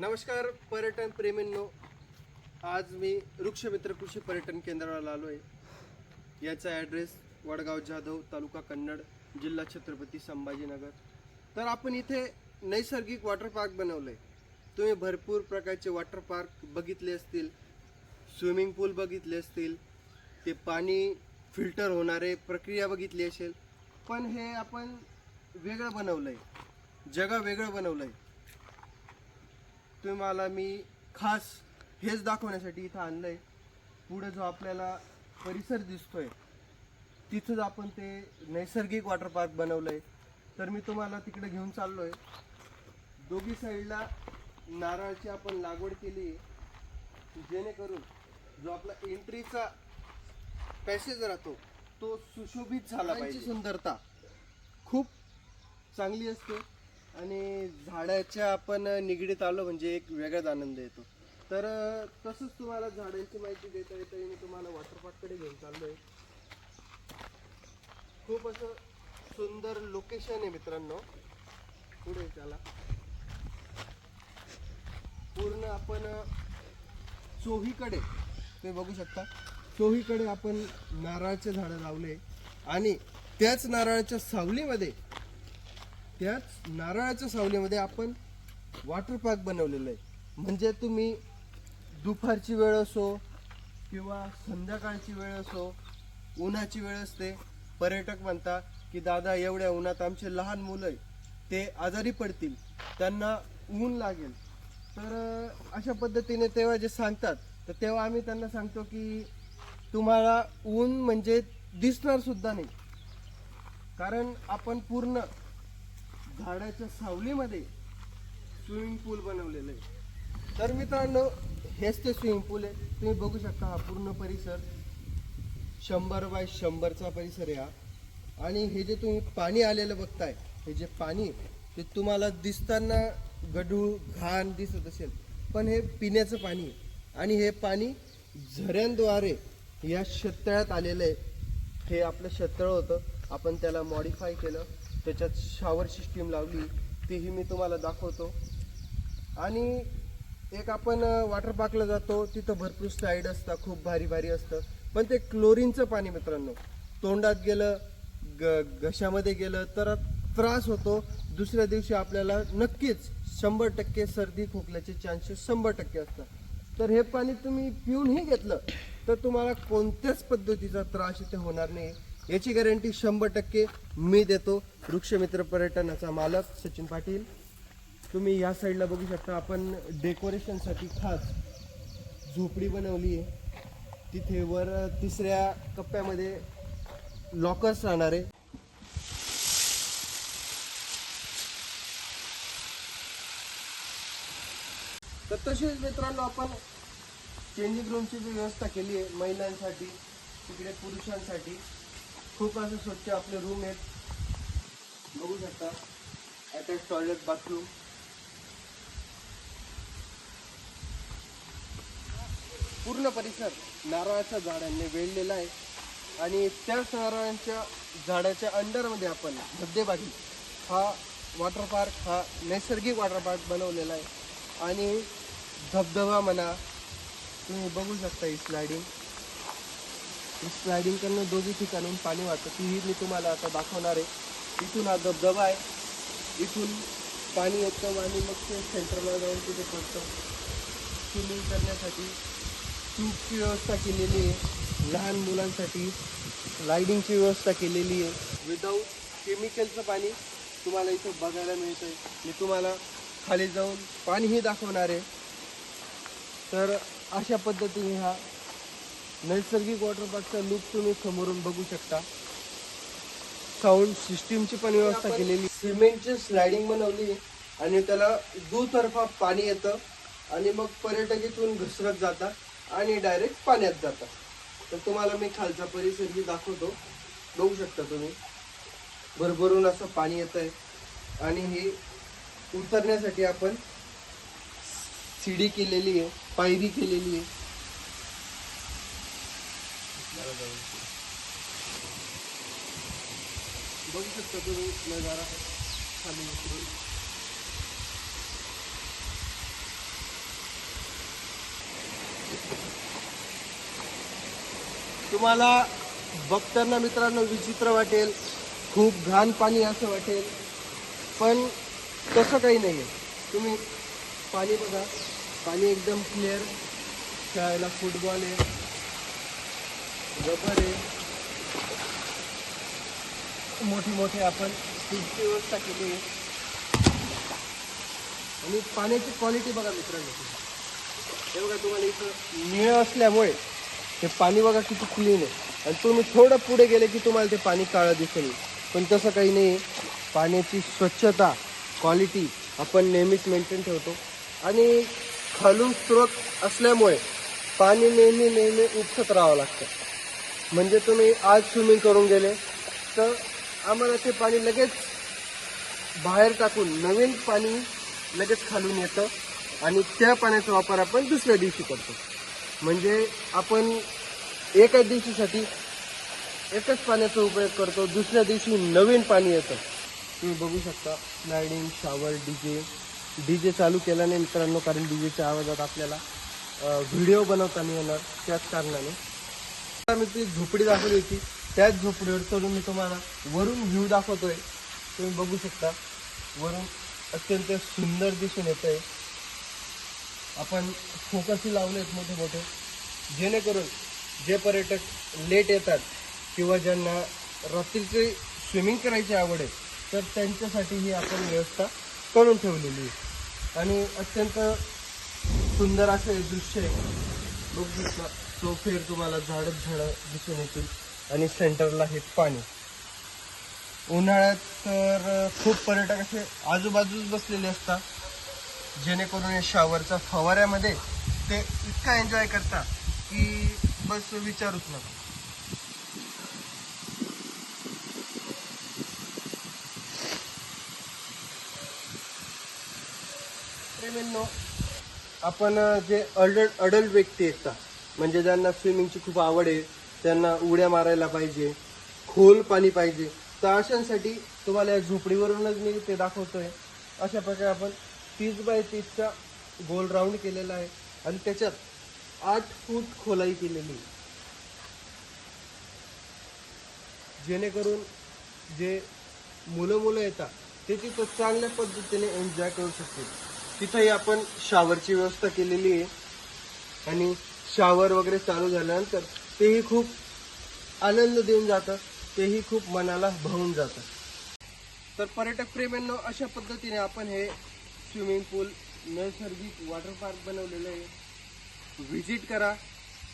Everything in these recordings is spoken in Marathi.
नमस्कार पर्यटन प्रेमींनो. आज मी वृक्षमित्र कृषी पर्यटन केंद्राला आलो आहे याचा ॲड्रेस वडगाव जाधव तालुका कन्नड जिल्हा छत्रपती संभाजीनगर. तर आपण इथे नैसर्गिक वॉटर पार्क बनवलं आहे तुम्ही भरपूर प्रकारचे वॉटर पार्क बघितले असतील स्विमिंग पूल बघितले असतील ते पाणी फिल्टर होणारे प्रक्रिया बघितली असेल. पण हे आपण वेगळं बनवलं आहे जगा वेगळं बनवलं आहे तुम्हाला मी खास हेच दाखवण्यासाठी इथं आणलंय. पुढे जो आपल्याला परिसर दिसतोय तिथंच आपण ते नैसर्गिक वॉटर पार्क बनवलंय. तर मी तुम्हाला तिकडे घेऊन चाललोय. दोघी साईडला नारळाची आपण लागवड केली आहे. जेणेकरून जो आपला एंट्रीचा पॅसेज राहतो तो सुशोभित झाला पाहिजे. सुंदरता. खूप चांगली असते. आणि झाडाच्या आपण निगडीत आलो म्हणजे एक वेगळाच आनंद येतो. तर तसंच तुम्हाला झाडांची माहिती देता येते मी तुम्हाला वॉटर पार्ककडे घेऊन चाललोय. खूप असं सुंदर लोकेशन आहे मित्रांनो. पुढे त्याला पूर्ण आपण चोहीकडे तुम्ही बघू शकता. चोहीकडे आपण नारळाचे झाडं लावले. आणि त्याच नारळाच्या सावलीमध्ये त्याच नारळाच्या सावलीमध्ये आपण वॉटर पार्क बनवलेलं आहे. म्हणजे तुम्ही दुपारची वेळ असो किंवा संध्याकाळची वेळ असो उन्हाची वेळ असते. पर्यटक म्हणता की दादा एवढ्या उन्हात आमचे लहान मुलं आहे ते आजारी पडतील. त्यांना ऊन लागेल. तर अशा पद्धतीने तेव्हा जे सांगतात तर तेव्हा आम्ही त्यांना सांगतो की तुम्हाला ऊन म्हणजे दिसणार सुद्धा नाही. कारण आपण पूर्ण झाडाच्या सावलीमध्ये स्विमिंग पूल बनवलेलं आहे. तर मित्रांनो हेच ते स्विमिंग पूल आहे. तुम्ही बघू शकता हा पूर्ण परिसर. शंभर बाय शंभरचा परिसर आहे हा. आणि हे जे तुम्ही पाणी आलेलं बघताय हे जे पाणी ते तुम्हाला दिसताना गढूळ घाण दिसत असेल. पण हे पिण्याचं पाणी आहे. आणि हे पाणी झऱ्यांद्वारे या शेततळ्यात आलेलं आहे. हे आपलं शेततळ होतं. आपण त्याला मॉडिफाय केलं. त्याच्यात शावर सिस्टीम लावली तीही मी तुम्हाला दाखवतो. आणि एक आपण वॉटर पार्कला जातो तिथं भरपूर स्लाईड असतात खूप भारी भारी असतं. पण ते क्लोरीनचं पाणी मित्रांनो तोंडात गेलं ग घशामध्ये गेलं तर त्रास होतो. दुसऱ्या दिवशी आपल्याला नक्कीच शंभर टक्के सर्दी खोकल्याचे चान्सेस शंभर टक्के असतात. तर हे पाणी तुम्ही पिऊनही घेतलं तर तुम्हाला कोणत्याच पद्धतीचा त्रास इथे होणार नाही. याची गॅरंटी शंभर टक्के मी देतो. वृक्षमित्र पर्यटनाचा मालक सचिन पाटील. तुम्ही या साईडला बघू शकता आपण डेकोरेशनसाठी खास झोपडी बनवली आहे. तिथे वर तिसऱ्या कप्प्यामध्ये लॉकर्स राहणार आहे. तर तसेच मित्रांनो आपण चेंजिंग रूमची जी व्यवस्था केली आहे महिलांसाठी तिकडे पुरुषांसाठी. खूप असं स्वच्छ आपले रूम आहेत. बघू शकता. अटॅच टॉयलेट बाथरूम पूर्ण परिसर नारळाच्या झाडांनी वेढलेला आहे. आणि त्याच नारळांच्या झाडाच्या अंडरमध्ये आपण धबधेबाजी. हा वॉटर पार्क हा नैसर्गिक वॉटर पार्क बनवलेला आहे. आणि धबधबा म्हणा तुम्ही बघू शकता ही स्लायडिंग स्लायडिंग करणं दोघी ठिकाणून पाणी वाहतं. तीही मी तुम्हाला आता दाखवणार आहे. इथून हा धबधबा आहे. इथून पाणी येतं आणि मग ते सेंटरला जाऊन तिथे पडतं स्विमिंग करण्यासाठी ट्यूबची व्यवस्था केलेली आहे. लहान मुलांसाठी लायडिंगची व्यवस्था केलेली आहे. विदाऊट केमिकलचं पाणी तुम्हाला इथं बघायला मिळतं आहे मी तुम्हाला खाली जाऊन पाणीही दाखवणार आहे. तर अशा पद्धतीने हा नैसर्गिक वॉटर पार्कचा लुक तुम्ही समोरून बघू शकता. साऊंड सिस्टीमची पण व्यवस्था केलेली. सिमेंटची स्लायडिंग बनवली आणि त्याला दुतर्फा पाणी येतं आणि मग पर्यटक इथून घसरत जातात आणि डायरेक्ट पाण्यात जातात. तर तुम्हाला मी खालचा परिसरही दाखवतो. बघू शकता तुम्ही. भरभरून असं पाणी येत आहे आणि हे उतरण्यासाठी आपण शिडी केलेली आहे पायरी केलेली आहे. बघू शकता तुम्ही नजारा खाली उतरून तुम्हाला बघताना मित्रांनो विचित्र वाटेल खूप घाण पाणी असं वाटेल पण तसं काही नाही आहे तुम्ही पाणी बघा पाणी एकदम क्लिअर खेळायला फुटबॉल आहे. रबर आहे मोठी मोठी आपण स्टीलची व्यवस्था केली आहे. आणि पाण्याची क्वालिटी बघा मित्रांनो. हे बघा तुम्हाला इथं निळ असल्यामुळे हे पाणी बघा किती क्लीन आहे. आणि तुम्ही थोडं पुढे गेले की तुम्हाला ते पाणी काळं दिसेल. पण तसं काही नाही. पाण्याची स्वच्छता क्वालिटी आपण नेहमीच मेंटेन ठेवतो. आणि खालून स्रोत असल्यामुळे पाणी नेहमी नेहमी उपसत राहावं लागतं. म्हणजे तुम्ही आज स्विमिंग करून गेले तर आम्हाला ते पाणी लगेच बाहेर टाकून नवीन पाणी लगेच खालून येतं आणि त्या पाण्याचा वापर आपण दुसऱ्या दिवशी करतो. म्हणजे आपण एकाच दिवशीसाठी एकच पाण्याचा उपयोग करतो दुसऱ्या दिवशी नवीन पाणी येतं. तुम्ही बघू शकता स्लायडिंग शावर डीजे डीजे चालू केला नाही मित्रांनो कारण डीजेच्या आवाजात आपल्याला व्हिडिओ बनवता नाही येणार त्याच कारणाने. ती झोपडी दाखवली होती. त्याच झोपडीवर चढून मी तुम्हाला वरून व्ह्यू दाखवतोय. तुम्ही बघू शकता. वरून अत्यंत सुंदर दिसून येत आहे आपण फोकसही लावलेत मोठे मोठे. जेणेकरून जे पर्यटक लेट येतात किंवा ज्यांना रात्रीची स्विमिंग करायची आवड आहे तर त्यांच्यासाठी ही आपण व्यवस्था करून ठेवलेली आहे. आणि अत्यंत सुंदर असं हे दृश्य आहे. बघू शकता. चौफेर तुम्हाला झाडच झाडं दिसून येतील आणि सेंटरला हे पाणी. उन्हाळ्यात तर खूप पर्यटक असे आजूबाजूच बसलेले असतात. जेणेकरून या शावरच्या फवाऱ्यामध्ये ते इतका एन्जॉय करतात की बस विचारूच नका. आपण जे अडल्ट अडल्ट व्यक्ती असतात म्हणजे ज्यांना स्विमिंगची खूप आवड आहे त्यांना उड्या मारायला पाहिजे खोल पाणी पाहिजे तर अशांसाठी तुम्हाला या झोपडीवरूनच मी ते दाखवतोय. अशा प्रकारे आपण तीस बाय तीसचा गोल राऊंड केलेला आहे आणि त्याच्यात आठ फूट खोलाई केलेली आहे. जेणेकरून जे मुलं मुलं येतात ते तिथं चांगल्या पद्धतीने एन्जॉय करू शकतील. तिथंही आपण शावरची व्यवस्था केलेली आहे. आणि शावर वगैरे चालू झाल्यानंतर तेही खूप आनंद देऊन जातं तेही खूप मनाला भावून जातं. तर पर्यटक प्रेमींनो अशा पद्धतीने आपण हे स्विमिंग पूल नैसर्गिक वॉटर पार्क बनवलेलं आहे. व्हिजिट करा.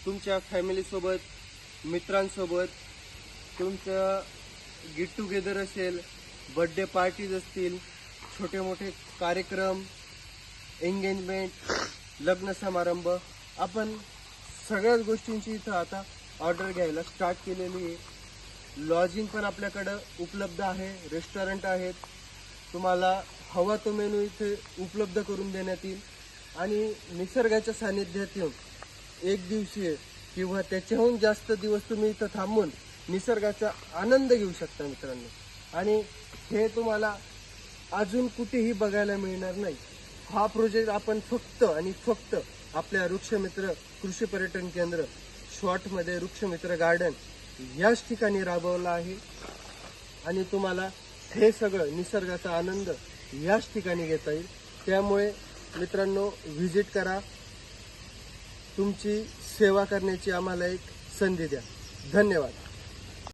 तुमच्या फॅमिलीसोबत मित्रांसोबत. तुमचं गेट टुगेदर असेल बड्डे पार्टीज असतील छोटे मोठे कार्यक्रम एंगेजमेंट लग्न समारंभ आपण सगळ्याच गोष्टींची इथं आता ऑर्डर घ्यायला स्टार्ट केलेली आहे. लॉजिंग पण आपल्याकडं उपलब्ध आहे रेस्टॉरंट आहेत. तुम्हाला हवा तो मेनू इथे उपलब्ध करून देण्यात येईल. आणि निसर्गाच्या सानिध्यात येऊन एक दिवशी किंवा त्याच्याहून जास्त दिवस तुम्ही इथं थांबून निसर्गाचा आनंद घेऊ शकता मित्रांनो. आणि हे तुम्हाला अजून कुठेही बघायला मिळणार नाही. हा प्रोजेक्ट आपण फक्त आणि फक्त आपल्या वृक्षमित्र कृषी पर्यटन केंद्र शॉर्टमध्ये वृक्षमित्र गार्डन याच ठिकाणी राबवला आहे. आणि तुम्हाला हे सगळं निसर्गाचा आनंद याच ठिकाणी घेता येईल. त्यामुळे मित्रांनो व्हिजिट करा. तुमची सेवा करण्याची आम्हाला एक संधी द्या. धन्यवाद.